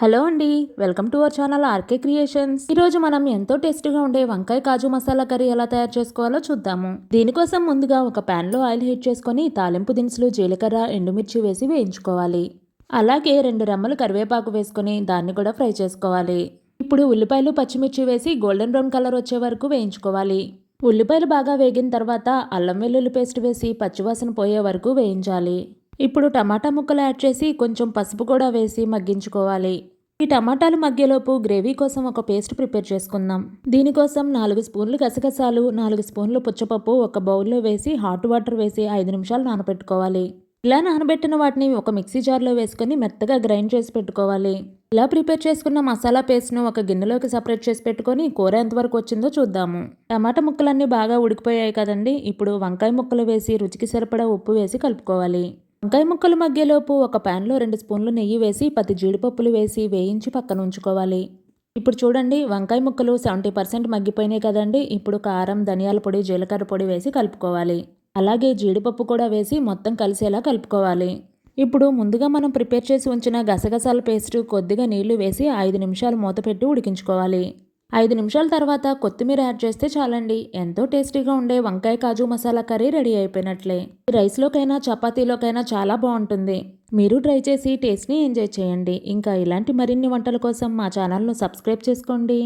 Hello అండి welcome to our channel RK creations. ఈరోజు మనం ఎంతో టేస్టీగా ఉండే వంకాయ కాజు మసాలా కర్రీ ఎలా తయారు చేసుకోవాలో చూద్దాము. దీనికోసం ముందుగా ఒక ప్యాన్లో ఆయిల్ హీట్ చేసుకొని తాలింపు దినుసులు జీలకర్ర ఎండుమిర్చి వేసి వేయించుకోవాలి. అలాగే రెండు రెమ్మలు కరివేపాకు వేసుకొని దాన్ని కూడా ఫ్రై చేసుకోవాలి. ఇప్పుడు ఉల్లిపాయలు పచ్చిమిర్చి వేసి గోల్డెన్ బ్రౌన్ కలర్ వచ్చే వరకు వేయించుకోవాలి. ఉల్లిపాయలు బాగా వేగిన తర్వాత అల్లం వెల్లుల్లి పేస్ట్ వేసి పచ్చివాసన పోయే వరకు వేయించాలి. ఇప్పుడు టమాటా ముక్కలు యాడ్ చేసి కొంచెం పసుపు కూడా వేసి మగ్గించుకోవాలి. ఈ టమాటాలు మగ్గేలోపు గ్రేవీ కోసం ఒక పేస్ట్ ప్రిపేర్ చేసుకుందాం. దీనికోసం నాలుగు స్పూన్లు గసగసాలు నాలుగు స్పూన్లు పుచ్చపప్పు ఒక బౌల్లో వేసి హాట్ వాటర్ వేసి ఐదు నిమిషాలు నానబెట్టుకోవాలి. ఇలా నానబెట్టిన వాటిని ఒక మిక్సీ జార్లో వేసుకొని మెత్తగా గ్రైండ్ చేసి పెట్టుకోవాలి. ఇలా ప్రిపేర్ చేసుకున్న మసాలా పేస్ట్ను ఒక గిన్నెలోకి సపరేట్ చేసి పెట్టుకొని కూర ఎంతవరకు వచ్చిందో చూద్దాము. టమాటా ముక్కలన్నీ బాగా ఉడికిపోయాయి కదండి. ఇప్పుడు వంకాయ ముక్కలు వేసి రుచికి సరిపడా ఉప్పు వేసి కలుపుకోవాలి. వంకాయ ముక్కలు మగ్గేలోపు ఒక ప్యాన్లో రెండు స్పూన్లు నెయ్యి వేసి పది జీడిపప్పులు వేసి వేయించి పక్కన ఉంచుకోవాలి ఇప్పుడు చూడండి వంకాయ ముక్కలు సెవెంటీ పర్సెంట్ మగ్గిపోయినాయి కదండి. ఇప్పుడు కారం ధనియాల పొడి జీలకర్ర పొడి వేసి కలుపుకోవాలి. అలాగే జీడిపప్పు కూడా వేసి మొత్తం కలిసేలా కలుపుకోవాలి. ఇప్పుడు ముందుగా మనం ప్రిపేర్ చేసి ఉంచిన గసగసాల పేస్ట్ కొద్దిగా నీళ్ళు వేసి ఐదు నిమిషాలు మూత పెట్టి ఉడికించుకోవాలి. ఐదు నిమిషాల తర్వాత కొత్తిమీర యాడ్ చేస్తే చాలండి. ఎంతో టేస్టీగా ఉండే వంకాయ కాజు మసాలా కర్రీ రెడీ అయిపోయినట్లే. రైస్లోకైనా చపాతీలోకైనా చాలా బాగుంటుంది. మీరు ట్రై చేసి టేస్ట్ని ఎంజాయ్ చేయండి. ఇంకా ఇలాంటి మరిన్ని వంటల కోసం మా ఛానల్ను సబ్స్క్రైబ్ చేసుకోండి.